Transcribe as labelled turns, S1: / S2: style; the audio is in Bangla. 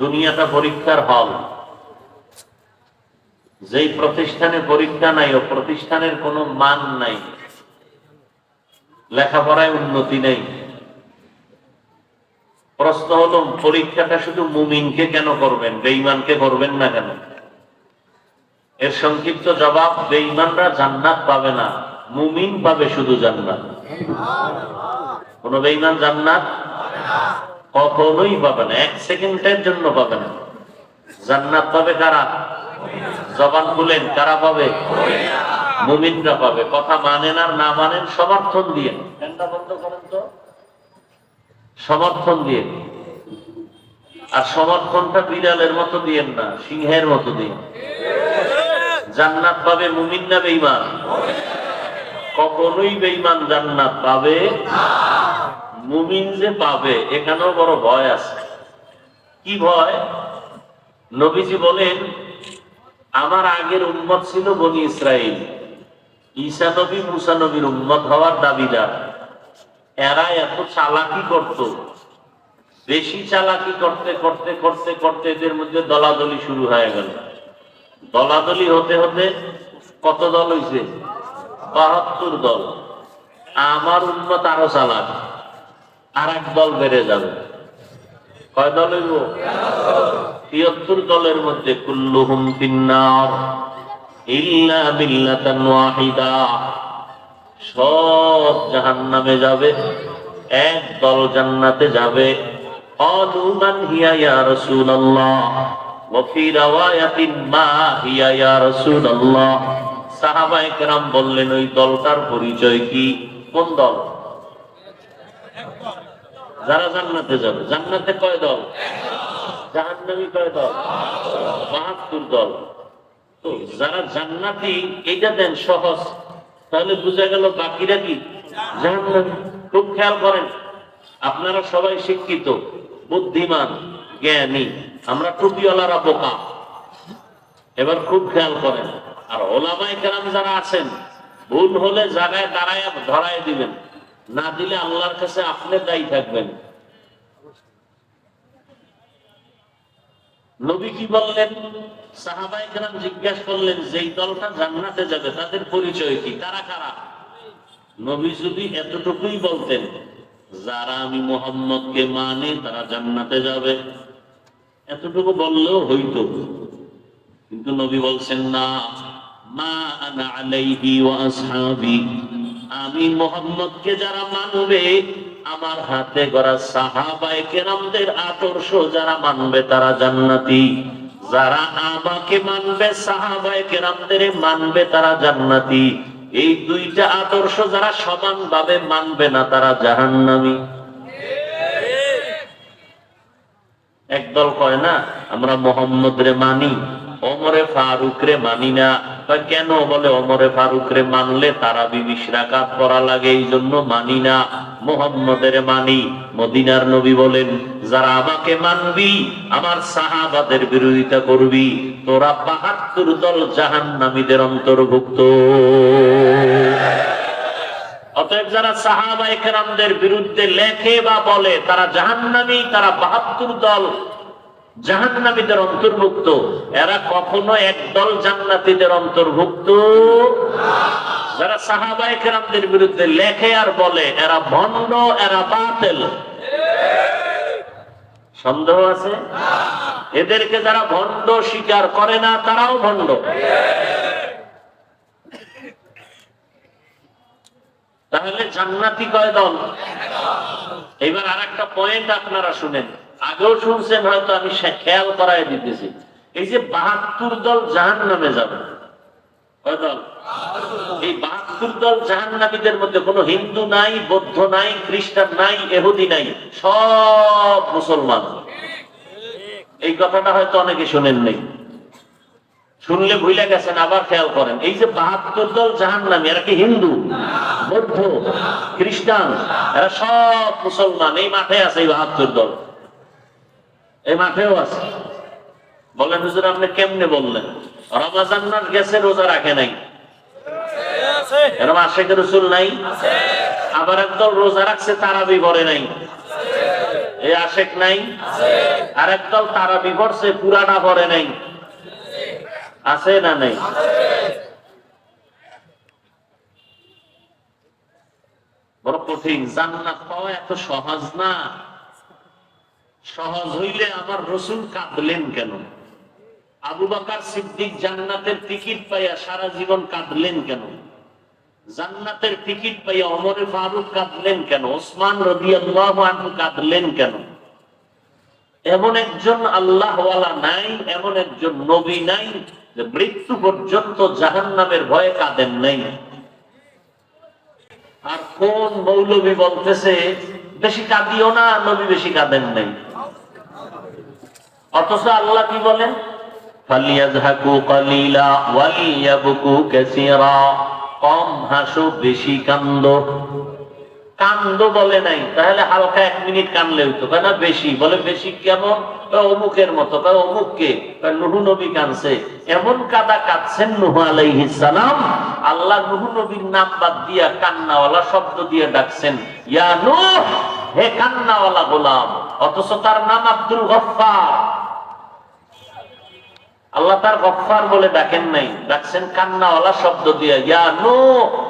S1: দুনিয়াটা পরীক্ষার হল। যেই প্রতিষ্ঠানে পরীক্ষা নাই, ও প্রতিষ্ঠানের কোনো মান নাই। লেখাপড়ায় উন্নতি নেই। প্রশ্ন হলো, পরীক্ষাটা শুধু মুমিনকে কেন করবেন, বেঈমানকে করবেন না কেন? এর সংক্ষিপ্ত জবাব, বেঈমানরা জান্নাত পাবে না, মুমিন পাবে শুধু জান্নাত। কোন বেঈমান জান্নাত কখনোই পাবে না? এক সেকেন্ডের জন্য পাবে না। জান্নাত পাবে কারা? জবান খুলেন, কারা পাবে? মুমিনরা পাবে। কথা মানেন আর না মানেন সমর্থন দিয়ে। সমর্থন দিয়ে। আর সমর্থনটা বিড়ালের মতো দিয়েন না, সিংহের মতো দিন জান্নাত পাবে মুমিন না বেইমান কখনোই বেইমান জান্নাত পাবে? মুমিন যে পাবে, এখানেও বড় ভয় আছে। কি ভয়? নবীজি বলেন, আমার আগের উম্মত ছিল বনি ইসরাইল। ঈসা নবী, মুসা নবীর উম্মত হওয়ার দাবিদার এরা এত চালাকি করত। বেশি চালাকি করতে করতে করতে করতে এদের মধ্যে দলাদলি শুরু হয়ে গেল। দলাদলি হতে হতে কত দল হইছে? বাহাত্তর দল। আমার উন্মত আরও চালাক। আর এক দল বেড়ে যাবে কয় দল হইব তিয়াত্তর দলের মধ্যে কুল্লুহুম ফিন্নার ইল্লা বিল্লাতান ওয়াহিদা সব জাহান্নামে যাবে এক দল জান্নাতে যাবে قالوا من هي يا رسول الله وفي رواية ما هي يا رسول الله সাহাবায়ে কেরাম বললেন ওই দলটার পরিচয় কি কোন দল যারা জান্নাতে যাবে, জান্নাতে কয় দল? জাহান্নামী কয় দল? বাহাত্তর দল। তো যারা জান্নাতি, এইটা দেন সহজ। তাহলে বোঝা গেল বাকিরা কি? জাহান্নামী। খুব খেয়াল করেন, আপনারা সবাই শিক্ষিত, বুদ্ধিমান, জ্ঞানী। আমরা টুপিওয়ালারা বোকা। এবার খুব খেয়াল করেন, আর ওলামাই কেরাম যারা আছেন, ভুল হলে জায়গায় দাঁড়ায় ধরায় দিবেন। না দিলে আল্লাহর কাছে আপনি দায়ী থাকবেন। নবী কি বললেন? সাহাবাই কেরাম জিজ্ঞাসা করলেন, যেই দলটা জান্নাতে যাবে, তাদের পরিচয় কি? কারা কারা? নবী যদি এতটুকুই বলতেন, যারা আমি মোহাম্মদকে মানে তারা জান্নাতে যাবে। এতটুকু বললেও হইতো। কিন্তু নবী বলছেন, না, মা আনা আলাইহি ওয়া আসহাবি। আমি মোহাম্মদকে যারা মানবে, আমার হাতে গড়া সাহাবায়ে কেরামদের আদর্শ যারা মানবে তারা জান্নাতি। যারা আমাকে মানবে, সাহাবায়ে কেরামদের মানবে তারা জান্নাতি। এই দুইটা আদর্শ যারা সমানভাবে মানবে না তারা জাহান্নামী। একদল কয় না, আমরা মোহাম্মদ রে মানি। অমরে ফারুক রে মানি না। কেন বলে অমরে ফারুক রে মানলে? তারা বিবিশ রাকাত পড়া লাগে এই জন্য মানি না। মোহাম্মদের মানি, মদিনার নবী বলেন, যারা আমাকে মানবি, আমার সাহাবাদের বিরোধিতা করবি, তোরা বাহাত্তর দল জাহান্নামীদের অন্তর্ভুক্ত। অতএব যারা সাহাবা একরামদের বিরুদ্ধে লেখে বা বলে, তারা জাহান্নামী, তারা বাহাত্তর দল জাহান্নামীদের অন্তর্ভুক্ত। এরা কখনো একদল জান্নাতীদের অন্তর্ভুক্ত যারা সাহাবা একরামদের বিরুদ্ধে লেখে আর বলে, এরা ভণ্ড, এরা বাতেল। সন্দেহ আছে? এদেরকে যারা ভণ্ড স্বীকার করে না, তারাও ভণ্ড। তাহলে জান্নাতি কয় দল? এবার আর একটা পয়েন্ট আপনারা শুনেন। আগেও শুনছেন হয়তো আমি খেয়াল করাই দিতেছি। এই যে বাহাত্তর দল জাহান নামে যাবে এই বাহাত্তর দল জাহান্নামীদের মধ্যে কোনো হিন্দু নাই, বৌদ্ধ নাই, খ্রিস্টান নাই, এহুদি নাই, সব মুসলমান। এই কথাটা হয়তো অনেকে শুনেন নেই। শুনলে ভুলে গেছেন, আবার খেয়াল করেন। এই যে বাহাত্তর দল জাহান নামে এরা কি হিন্দু, বৌদ্ধ, খ্রিস্টান? এরা সব মুসলমান। এই মাঠে আছে এই বাহাত্তর দল। এই মাঠেও আছে বলেন, হুজুর, আপনি কেমনে বললেন? রমাজান মাস গেছে, রোজা রাখে নাই। এরকম আশেখ রসুল নাই। আবার একদল রোজা রাখছে, তারাবি নাই। এ আশেক নাই। আর একদল পুরানা পরে নাই। আছে না নাই? বড় কঠিন। জান্নাত পাওয়া এত সহজ না। সহজ হইলে আমার রসুল কাঁদলেন কেন? আবু বাকার সিদ্দিক জান্নাতের টিকিট পাইয়া সারা জীবন কাঁদলেন কেন? জান্নাতের টিকিট পাইয়া অমরে ফারুক কাঁদলেন কেন? ওসমান রবি আল্লাহ কাঁদলেন কেন? এমন একজন আল্লাহওয়ালা নাই, এমন একজন নবী নাই, যে মৃত্যু পর্যন্ত জাহান নামের ভয়ে কাঁদেন নাই। আর কোন মৌলবী বলতেছে, বেশি কাঁদিও না, নবী বেশি কাঁদেন নাই। অথচ আল্লাহ কি বলেন? এমন কাদা কাঁদছেন নুহু আলাইহিস আল্লাহ নুহু নবীর নাম বাদ দিয়া কান্নাওয়ালা শব্দ দিয়ে ডাকছেন, ইয়া নূহ, হে কান্নাওয়ালা গোলাম! অথচ তার নাম আব্দুল গফফার। আল্লাহ তার গফফার বলে ডাকেন নাই। ডাকছেন কান্নাওয়ালা শব্দ দিয়ে ইয়া নূহ!